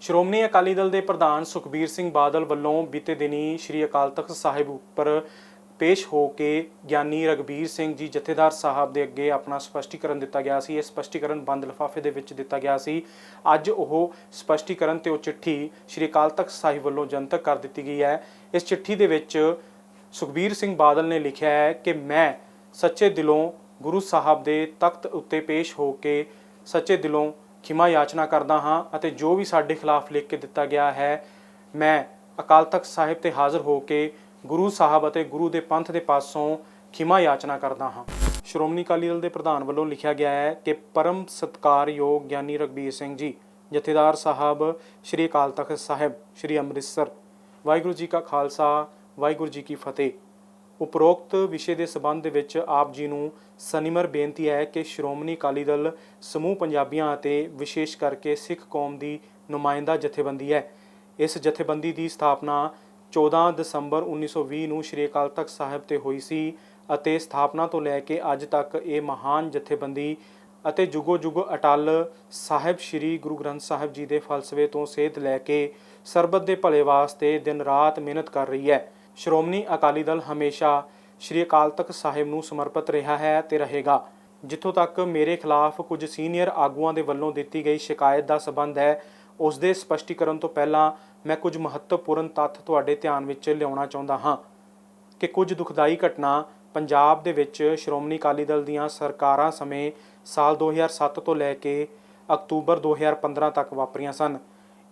ਸ਼੍ਰੋਮਣੀ ਅਕਾਲੀ ਦਲ ਦੇ ਪ੍ਰਧਾਨ ਸੁਖਬੀਰ ਸਿੰਘ ਬਾਦਲ ਵੱਲੋਂ ਬੀਤੇ ਦਿਨੀ ਸ੍ਰੀ ਅਕਾਲ ਤਖਤ ਸਾਹਿਬ ਉੱਪਰ ਪੇਸ਼ ਹੋ ਕੇ ਗਿਆਨੀ ਰਗਬੀਰ ਸਿੰਘ ਜੀ ਜਥੇਦਾਰ ਸਾਹਿਬ ਦੇ ਅੱਗੇ ਆਪਣਾ ਸਪਸ਼ਟੀਕਰਨ ਦਿੱਤਾ ਗਿਆ ਸੀ। ਇਹ ਸਪਸ਼ਟੀਕਰਨ ਬੰਦ ਲਿਫਾਫੇ ਦੇ ਵਿੱਚ ਦਿੱਤਾ ਗਿਆ ਸੀ। ਅੱਜ ਉਹ ਸਪਸ਼ਟੀਕਰਨ ਤੇ ਉਹ ਚਿੱਠੀ ਸ੍ਰੀ ਅਕਾਲ ਤਖਤ ਸਾਹਿਬ ਵੱਲੋਂ ਜਨਤਕ ਕਰ ਦਿੱਤੀ ਗਈ ਹੈ। ਇਸ ਚਿੱਠੀ ਦੇ ਵਿੱਚ ਸੁਖਬੀਰ ਸਿੰਘ ਬਾਦਲ ਨੇ ਲਿਖਿਆ ਹੈ ਕਿ ਮੈਂ ਸੱਚੇ ਦਿਲੋਂ ਗੁਰੂ ਸਾਹਿਬ ਦੇ ਤਖਤ ਉੱਤੇ ਪੇਸ਼ ਹੋ ਕੇ ਸੱਚੇ ਦਿਲੋਂ ਖਿਮਾ ਯਾਚਨਾ ਕਰਦਾ ਹਾਂ ਅਤੇ ਜੋ ਵੀ ਸਾਡੇ ਖਿਲਾਫ ਲਿਖ ਕੇ ਦਿੱਤਾ ਗਿਆ ਹੈ, ਮੈਂ ਅਕਾਲ ਤਖਤ ਸਾਹਿਬ ਤੇ ਹਾਜ਼ਰ ਹੋ ਕੇ ਗੁਰੂ ਸਾਹਿਬ ਅਤੇ ਗੁਰੂ ਦੇ ਪੰਥ ਦੇ ਪਾਸੋਂ ਖਿਮਾ ਯਾਚਨਾ ਕਰਦਾ ਹਾਂ। ਸ਼੍ਰੋਮਣੀ ਅਕਾਲੀ ਦਲ ਦੇ ਪ੍ਰਧਾਨ ਵੱਲੋਂ ਲਿਖਿਆ ਗਿਆ ਹੈ ਕਿ ਪਰਮ ਸਤਕਾਰਯੋਗ ਗਿਆਨੀ ਰਗਬੀਰ ਸਿੰਘ ਜੀ, ਜਥੇਦਾਰ ਸਾਹਿਬ ਸ੍ਰੀ ਅਕਾਲ ਤਖਤ ਸਾਹਿਬ, ਸ੍ਰੀ ਅੰਮ੍ਰਿਤਸਰ। ਵਾਹਿਗੁਰੂ ਜੀ ਕਾ ਖਾਲਸਾ, ਵਾਹਿਗੁਰੂ ਜੀ ਕੀ ਫਤਿਹ। ਉਪਰੋਕਤ ਵਿਸ਼ੇ ਦੇ ਸਬੰਧ ਵਿੱਚ ਆਪ ਜੀ ਨੂੰ ਸਨਿਮਰ ਬੇਨਤੀ ਹੈ ਕਿ ਸ਼੍ਰੋਮਣੀ ਅਕਾਲੀ ਦਲ, ਸਮੂਹ ਪੰਜਾਬੀਆਂ ਅਤੇ ਵਿਸ਼ੇਸ਼ ਕਰਕੇ ਸਿੱਖ ਕੌਮ ਦੀ ਨੁਮਾਇੰਦਾ ਜਥੇਬੰਦੀ ਹੈ। ਇਸ ਜਥੇਬੰਦੀ ਦੀ ਸਥਾਪਨਾ 14 ਦਸੰਬਰ 1920 ਨੂੰ ਸ਼੍ਰੀ ਅਕਾਲ ਤਖਤ ਸਾਹਿਬ ਤੇ ਹੋਈ ਸੀ ਅਤੇ ਸਥਾਪਨਾ ਤੋਂ ਲੈ ਕੇ ਅੱਜ ਤੱਕ ਇਹ ਮਹਾਨ ਜਥੇਬੰਦੀ ਅਤੇ ਜੁਗੋ ਜੁਗ ਅਟਲ ਸਾਹਿਬ ਸ੍ਰੀ ਗੁਰੂ ਗ੍ਰੰਥ ਸਾਹਿਬ ਜੀ ਦੇ ਫਲਸਫੇ ਤੋਂ ਸੇਧ ਲੈ ਕੇ ਸਰਬਤ ਦੇ ਭਲੇ ਵਾਸਤੇ ਦਿਨ ਰਾਤ ਮਿਹਨਤ ਕਰ ਰਹੀ ਹੈ। ਸ਼੍ਰੋਮਣੀ ਅਕਾਲੀ ਦਲ ਹਮੇਸ਼ਾ ਸ਼੍ਰੀ ਅਕਾਲ ਤਖਤ ਸਾਹਿਬ ਨੂੰ ਸਮਰਪਿਤ ਰਿਹਾ ਹੈ ਤੇ ਰਹੇਗਾ, ਜਿੱਥੋਂ ਤੱਕ ਮੇਰੇ ਖਿਲਾਫ ਕੁਝ ਸੀਨੀਅਰ ਆਗੂਆਂ ਦੇ ਵੱਲੋਂ ਦਿੱਤੀ ਗਈ ਸ਼ਿਕਾਇਤ ਦਾ ਸਬੰਧ ਹੈ, ਉਸ ਦੇ ਸਪਸ਼ਟੀਕਰਨ ਤੋਂ ਪਹਿਲਾਂ ਮੈਂ ਕੁਝ ਮਹੱਤਵਪੂਰਨ ਤੱਥ ਤੁਹਾਡੇ ਧਿਆਨ ਵਿੱਚ ਲਿਆਉਣਾ ਚਾਹੁੰਦਾ ਹਾਂ। ਕਿ ਕੁਝ ਦੁਖਦਾਈ ਘਟਨਾ ਪੰਜਾਬ ਦੇ ਵਿੱਚ ਸ਼੍ਰੋਮਣੀ ਅਕਾਲੀ ਦਲ ਦੀਆਂ ਸਰਕਾਰਾਂ ਸਮੇਂ ਸਾਲ 2007 ਤੋਂ ਲੈ ਕੇ ਅਕਤੂਬਰ 2015 ਤੱਕ ਵਾਪਰੀਆਂ ਸਨ।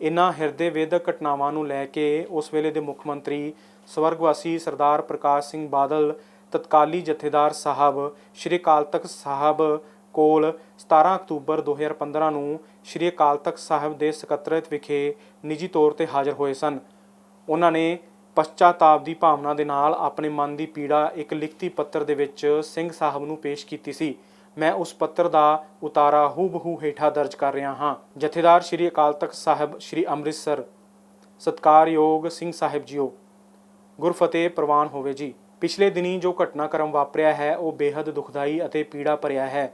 ਇਨ੍ਹਾਂ ਹਿਰਦੇ ਵੇਦਕ ਘਟਨਾਵਾਂ ਨੂੰ ਲੈ ਕੇ ਉਸ ਵੇਲੇ ਦੇ ਮੁੱਖ ਮੰਤਰੀ ਸਵਰਗਵਾਸੀ ਸਰਦਾਰ ਪ੍ਰਕਾਸ਼ ਸਿੰਘ ਬਾਦਲ, ਤਤਕਾਲੀ ਜਥੇਦਾਰ ਸਾਹਿਬ ਸ਼੍ਰੀ ਅਕਾਲ ਤਖਤ ਸਾਹਿਬ ਕੋਲ 17 ਅਕਤੂਬਰ 2015 ਨੂੰ ਸ਼੍ਰੀ ਅਕਾਲ ਤਖਤ ਸਾਹਿਬ ਦੇ ਸਕੱਤਰੇਤ ਵਿਖੇ ਨਿੱਜੀ ਤੌਰ ਤੇ ਹਾਜ਼ਰ ਹੋਏ ਸਨ। ਉਹਨਾਂ ਨੇ ਪਛਤਾਤਾਪ ਦੀ ਭਾਵਨਾ ਦੇ ਨਾਲ ਆਪਣੇ ਮਨ ਦੀ ਪੀੜਾ ਇੱਕ ਲਿਖਤੀ ਪੱਤਰ ਦੇ ਵਿੱਚ ਸਿੰਘ ਸਾਹਿਬ ਨੂੰ ਪੇਸ਼ ਕੀਤੀ ਸੀ। ਮੈਂ ਉਸ ਪੱਤਰ ਦਾ ਉਤਾਰਾ ਹੂਬਹੂ ਹੇਠਾਂ ਦਰਜ ਕਰ ਰਿਹਾ ਹਾਂ। ਜਥੇਦਾਰ ਸ਼੍ਰੀ ਅਕਾਲ ਤਖਤ ਸਾਹਿਬ ਸ਼੍ਰੀ ਅੰਮ੍ਰਿਤਸਰ। ਸਤਕਾਰਯੋਗ ਸਿੰਘ ਸਾਹਿਬ ਜੀਓ, ਗੁਰਫਤਿਹ ਪ੍ਰਵਾਨ ਹੋਵੇ ਜੀ। ਪਿਛਲੇ ਦਿਨੀ ਜੋ ਘਟਨਾਕ੍ਰਮ ਵਾਪਰਿਆ ਹੈ, ਉਹ ਬੇहद ਦੁਖਦਾਈ ਅਤੇ ਪੀੜਾ ਭਰਿਆ ਹੈ।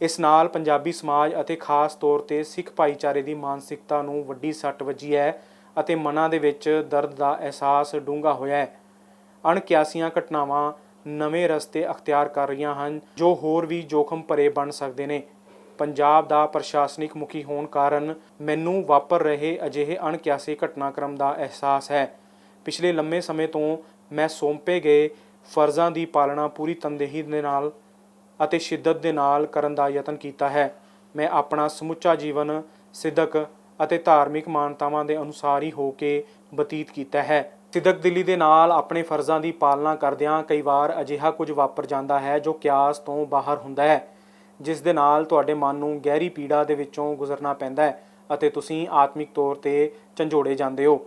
ਇਸ ਨਾਲ ਪੰਜਾਬੀ ਸਮਾਜ ਅਤੇ ਖਾਸ ਤੌਰ ਤੇ ਸਿੱਖ ਭਾਈਚਾਰੇ ਦੀ ਮਾਨਸਿਕਤਾ ਨੂੰ ਵੱਡੀ ਸੱਟ ਵੱਜੀ ਹੈ ਅਤੇ ਮਨਾਂ ਦੇ ਵਿੱਚ ਦਰਦ ਦਾ ਅਹਿਸਾਸ ਡੂੰਘਾ ਹੋਇਆ ਹੈ। ਅਣਕਿਆਸੀਆਂ ਘਟਨਾਵਾਂ ਨਵੇਂ ਰਸਤੇ ਅਖਤਿਆਰ ਕਰ ਰਹੀਆਂ ਹਨ, ਜੋ ਹੋਰ ਵੀ ਜੋਖਮ ਭਰੇ ਬਣ ਸਕਦੇ ਨੇ। ਪੰਜਾਬ ਦਾ ਪ੍ਰਸ਼ਾਸਨਿਕ ਮੁਖੀ ਹੋਣ ਕਾਰਨ ਮੈਨੂੰ ਵਾਪਰ ਰਹੇ ਅਜਿਹੇ ਅਣਕਿਆਸੇ ਘਟਨਾਕ੍ਰਮ ਦਾ ਅਹਿਸਾਸ ਹੈ। ਪਿਛਲੇ ਲੰਮੇ ਸਮੇਂ ਤੋਂ ਮੈਂ ਸੌਂਪੇ ਗਏ ਫਰਜ਼ਾਂ ਦੀ ਪਾਲਣਾ ਪੂਰੀ ਤਨਦੇਹੀ ਦੇ ਨਾਲ ਅਤੇ ਸ਼ਿੱਦਤ ਦੇ ਨਾਲ ਕਰਨ ਦਾ ਯਤਨ ਕੀਤਾ ਹੈ। ਮੈਂ ਆਪਣਾ ਸਮੁੱਚਾ ਜੀਵਨ, ਸਿੱਧਕ ਅਤੇ ਧਾਰਮਿਕ ਮਾਨਤਾਵਾਂ ਦੇ ਅਨੁਸਾਰ ਹੀ ਹੋ ਕੇ ਬਤੀਤ ਕੀਤਾ ਹੈ। ਸਿੱਧਕ ਦਿਲੀ ਦੇ ਨਾਲ ਆਪਣੇ ਫਰਜ਼ਾਂ ਦੀ ਪਾਲਣਾ ਕਰਦਿਆਂ ਕਈ ਵਾਰ ਅਜਿਹਾ ਕੁਝ ਵਾਪਰ ਜਾਂਦਾ ਹੈ ਜੋ ਕਿਆਸ ਤੋਂ ਬਾਹਰ ਹੁੰਦਾ ਹੈ, ਜਿਸ ਦੇ ਨਾਲ ਤੁਹਾਡੇ ਮਨ ਨੂੰ ਗਹਿਰੀ ਪੀੜਾ ਦੇ ਵਿੱਚੋਂ ਗੁਜ਼ਰਨਾ ਪੈਂਦਾ ਹੈ ਅਤੇ ਤੁਸੀਂ ਆਤਮਿਕ ਤੌਰ ਤੇ ਝੰਜੋੜੇ ਜਾਂਦੇ ਹੋ।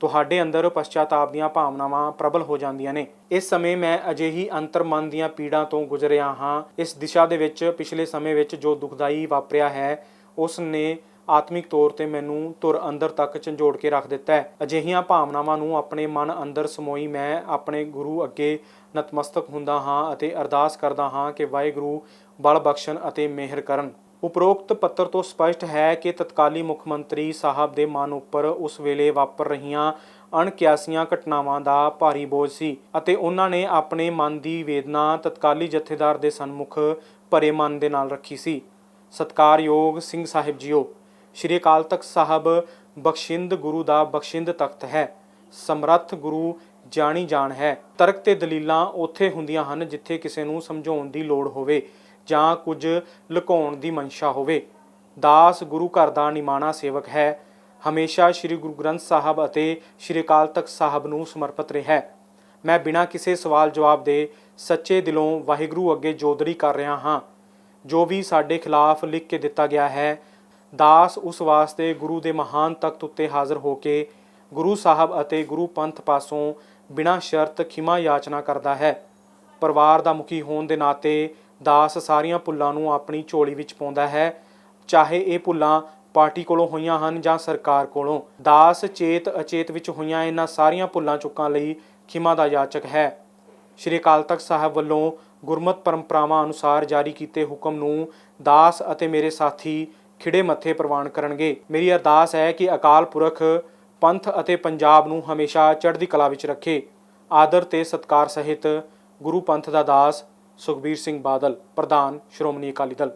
ਤੁਹਾਡੇ ਅੰਦਰ ਪਛਤਾਤਾਪ ਦੀਆਂ ਭਾਵਨਾਵਾਂ ਪ੍ਰਬਲ ਹੋ ਜਾਂਦੀਆਂ ਨੇ। ਇਸ ਸਮੇਂ ਮੈਂ ਅਜਿਹੀ ਅੰਤਰਮਨ ਦੀਆਂ ਪੀੜਾਂ ਤੋਂ ਗੁਜ਼ਰਿਆ ਹਾਂ। ਇਸ ਦਿਸ਼ਾ ਦੇ ਵਿੱਚ ਪਿਛਲੇ ਸਮੇਂ ਵਿੱਚ ਜੋ ਦੁਖਦਾਈ ਵਾਪਰਿਆ ਹੈ, ਉਸ ਨੇ ਆਤਮਿਕ ਤੌਰ ਤੇ ਮੈਨੂੰ ਧੁਰ ਅੰਦਰ ਤੱਕ ਝੰਜੋੜ ਕੇ ਰੱਖ ਦਿੱਤਾ ਹੈ। ਅਜਿਹੀਆਂ ਭਾਵਨਾਵਾਂ ਨੂੰ ਆਪਣੇ ਮਨ ਅੰਦਰ ਸਮੋਈ ਮੈਂ ਆਪਣੇ ਗੁਰੂ ਅੱਗੇ ਨਤਮਸਤਕ ਹੁੰਦਾ ਹਾਂ ਅਤੇ ਅਰਦਾਸ ਕਰਦਾ ਹਾਂ ਕਿ ਵਾਹਿਗੁਰੂ ਬਲ ਬਖਸ਼ਣ ਅਤੇ ਮਿਹਰ ਕਰਨ। ਉਪਰੋਕਤ ਪੱਤਰ ਤੋਂ ਸਪਸ਼ਟ ਹੈ ਕਿ ਤਤਕਾਲੀ ਮੁੱਖ ਮੰਤਰੀ ਸਾਹਿਬ ਦੇ ਮਨ ਉੱਪਰ ਉਸ ਵੇਲੇ ਵਾਪਰ ਰਹੀਆਂ ਅਣਕਿਆਸੀਆਂ ਘਟਨਾਵਾਂ ਦਾ ਭਾਰੀ ਬੋਝ ਸੀ ਅਤੇ ਉਹਨਾਂ ਨੇ ਆਪਣੇ ਮਨ ਦੀ ਵੇਦਨਾ ਤਤਕਾਲੀ ਜਥੇਦਾਰ ਦੇ ਸਨਮੁਖ ਭਰੇ ਮਨ ਦੇ ਨਾਲ ਰੱਖੀ ਸੀ। ਸਤਕਾਰਯੋਗ ਸਿੰਘ ਸਾਹਿਬ ਜੀਓ ਸ਼੍ਰੀ ਅਕਾਲ ਤਖਤ ਸਾਹਿਬ ਬਖਸ਼ਿੰਦ ਗੁਰੂ ਦਾ ਬਖਸ਼ਿੰਦ ਤਖਤ ਹੈ। ਸਮਰੱਥ ਗੁਰੂ ਜਾਣੀ ਜਾਣ ਹੈ। ਤਰਕ ਤੇ ਦਲੀਲਾਂ ਉੱਥੇ ਹੁੰਦੀਆਂ ਹਨ ਜਿੱਥੇ ਕਿਸੇ ਨੂੰ ਸਮਝਾਉਣ ਦੀ ਲੋੜ ਹੋਵੇ ਜਾਂ ਕੁਝ ਲੁਕਾਉਣ ਦੀ ਮਨਸ਼ਾ ਹੋਵੇ। ਦਾਸ ਗੁਰੂ ਘਰ ਦਾ ਨਿਮਾਣਾ ਸੇਵਕ ਹੈ। ਹਮੇਸ਼ਾ ਸ੍ਰੀ ਗੁਰੂ ਗ੍ਰੰਥ ਸਾਹਿਬ ਅਤੇ ਸ੍ਰੀ ਅਕਾਲ ਤਖਤ ਸਾਹਿਬ ਨੂੰ ਸਮਰਪਿਤ ਰਿਹਾ ਹੈ। ਮੈਂ ਬਿਨਾਂ ਕਿਸੇ ਸਵਾਲ ਜਵਾਬ ਦੇ ਸੱਚੇ ਦਿਲੋਂ ਵਾਹਿਗੁਰੂ ਅੱਗੇ ਜੋਦੜੀ ਕਰ ਰਿਹਾ ਹਾਂ। ਜੋ ਵੀ ਸਾਡੇ ਖਿਲਾਫ ਲਿਖ ਕੇ ਦਿੱਤਾ ਗਿਆ ਹੈ ਦਾਸ ਉਸ ਵਾਸਤੇ ਗੁਰੂ ਦੇ ਮਹਾਨ ਤਖਤ ਉੱਤੇ ਹਾਜ਼ਰ ਹੋ ਕੇ ਗੁਰੂ ਸਾਹਿਬ ਅਤੇ ਗੁਰੂ ਪੰਥ ਪਾਸੋਂ ਬਿਨਾਂ ਸ਼ਰਤ ਖਿਮਾ ਯਾਚਨਾ ਕਰਦਾ ਹੈ। ਪਰਿਵਾਰ ਦਾ ਮੁਖੀ ਹੋਣ ਦੇ ਨਾਤੇ ਦਾਸ ਸਾਰੀਆਂ ਭੁੱਲਾਂ ਨੂੰ ਆਪਣੀ ਝੋਲੀ ਵਿੱਚ ਪਾਉਂਦਾ ਹੈ। ਚਾਹੇ ਇਹ ਭੁੱਲਾਂ ਪਾਰਟੀ ਕੋਲੋਂ ਹੋਈਆਂ ਹਨ ਜਾਂ ਸਰਕਾਰ ਕੋਲੋਂ, ਦਾਸ ਚੇਤ ਅਚੇਤ ਵਿੱਚ ਹੋਈਆਂ ਇਹਨਾਂ ਸਾਰੀਆਂ ਭੁੱਲਾਂ ਚੁੱਕਾਂ ਲਈ ਖਿਮਾ ਦਾ ਯਾਚਕ ਹੈ। ਸ਼੍ਰੀ ਅਕਾਲ ਤਖਤ ਸਾਹਿਬ ਵੱਲੋਂ ਗੁਰਮਤ ਪਰੰਪਰਾਵਾਂ ਅਨੁਸਾਰ ਜਾਰੀ ਕੀਤੇ ਹੁਕਮ ਨੂੰ ਦਾਸ ਅਤੇ ਮੇਰੇ ਸਾਥੀ ਖਿੜੇ ਮੱਥੇ ਪ੍ਰਵਾਨ ਕਰਨਗੇ। ਮੇਰੀ ਅਰਦਾਸ ਹੈ ਕਿ ਅਕਾਲ ਪੁਰਖ ਪੰਥ ਅਤੇ ਪੰਜਾਬ ਨੂੰ ਹਮੇਸ਼ਾ ਚੜ੍ਹਦੀ ਕਲਾ ਵਿੱਚ ਰੱਖੇ। ਆਦਰ ਤੇ ਸਤਕਾਰ ਸਹਿਤ ਗੁਰੂ ਪੰਥ ਦਾ ਦਾਸ ਸੁਖਬੀਰ ਸਿੰਘ ਬਾਦਲ, ਪ੍ਰਧਾਨ ਸ਼੍ਰੋਮਣੀ ਅਕਾਲੀ ਦਲ।